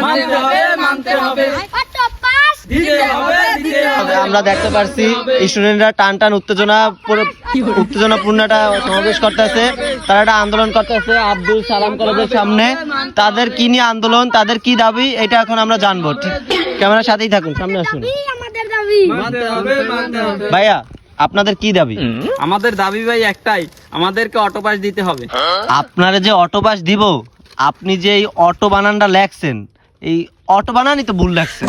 মানতে হবে মানতে হবে। অটোপাস আমরা দেখতে পারছি স্টুডেন্টরা টান টান উত্তেজনা পুরো- উত্তেজনাপূর্ণটা সমাবেশ করতেছে। তারা একটা আন্দোলন করতেছে আব্দুল সালাম কলেজের সামনে। তাদের কি নিয়ে আন্দোলন তাদের কি দাবি এটা এখন আমরা জানব। ঠিক ক্যামেরার সাথেই থাকুন সামনে আসুন। এই আমাদের দাবি। মানতে হবে মানতে হবে। ভাইয়া আপনাদের কি দাবি? আমাদের দাবি ভাই একটাই আমাদেরকে অটো পাস দিতে হবে। আপনারা যে অটো পাস দিব আপনি যে এই অটো বানানটা লেখছেন এই অটো বানানি তো ভুল লাগছে।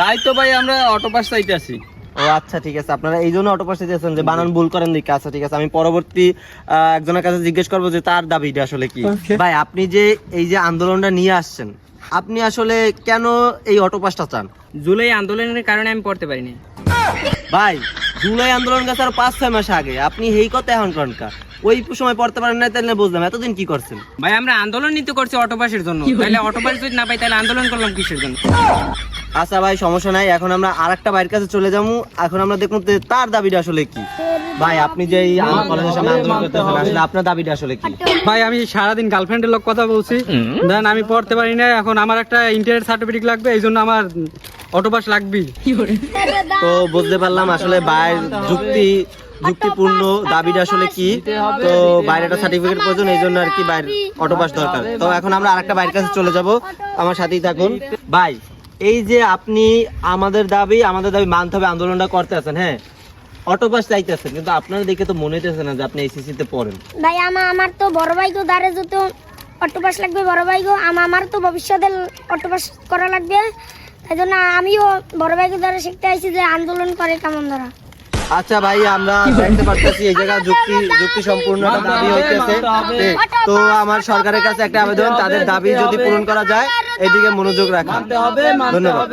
তাই তো ভাই আমরা অটো পাস চাইতে আছি। ও আচ্ছা ঠিক আছে। আপনারা এই জন্য অটো পাস দিয়েছেন যে বানান ভুল করেন দিকে। আচ্ছা ঠিক আছে। আমি পরবর্তী আহ, একজনের কাছে জিজ্ঞেস করব যে তার দাবিটা আসলে কি। ভাই আপনি যে এই যে আন্দোলনটা নিয়ে আসছেন আপনি আসলে কেন এই অটো পাসটা চান? জুলাই আন্দোলনের কারণে আমি পড়তে পারিনি। ভাই জুলাই আন্দোলন গেছে আর পাঁচ ছয় মাস আগে। আপনি এই কথা এখন করেন কা? ওই সময় পড়তে পারেন না তাহলে বুঝলাম। এতদিন কি করছেন? ভাই আমরা আন্দোলন নিতে করছি অটো পাসের জন্য তাহলে অটো পাস যদি না পাই তাহলে আন্দোলন করলাম কিসের জন্য? আচ্ছা ভাই সমস্যা নাই। এখন আমরা আর একটা বাইরের কাছে চলে যাব। এখন আমরা দেখব যে তার দাবিটা আসলে কি। ভাই আপনি যে এই আমার কলেজের সামনে আন্দোলন করতেছেন আসলে আপনার দাবিটা আসলে কি? ভাই আমি সারাদিন গার্লফ্রেন্ডের লোক কথা বলছি। দেন আমি পড়তে পারি না এখন আমার একটা ইন্টারনেট সার্টিফিকেট লাগবে এই জন্য আমার অটো পাস লাগবেই। তো বুঝতে পারলাম আসলে বাইরের যুক্তি যুক্তিপূর্ণ দাবিটা আসলে কি। তো বাইরে একটা সার্টিফিকেট প্রয়োজন এই জন্য আর কি বাইরে অটো পাস দরকার। তো এখন আমরা আরেকটা বাইরের কাছে চলে যাব। আমার সাথেই থাকুন। ভাই এই যে আপনি আমাদের দাবি আমাদের দাবি মানতে হবে আন্দোলনটা করতে আছেন হ্যাঁ? অটো পাস চাইতেছেন কিন্তু আপনার দেখে তো মনে হইতেছে না যে আপনি এইচএসসি তে পড়েন। ভাই আমা আমার তো বড় ভাই গো দাঁড়ে যেত অটোপাস লাগবে বড় ভাই গো আমা আমার তো ভবিষ্যতে অটোপাস করা লাগবে। তাই জন্য আমিও বড় ভাইকে দ্বারা শিখতে আইছি যে আন্দোলন করে কেমন ধরা। আচ্ছা ভাই আমরা দেখতে পারতেছি এই জায়গা যুক্তি যুক্তি সম্পূর্ণ একটা দাবি হইতেছে। তো আমার সরকারের কাছে একটা আবেদন তাদের দাবি যদি পূরণ করা যায় এদিকে মনোযোগ রাখা। ধন্যবাদ।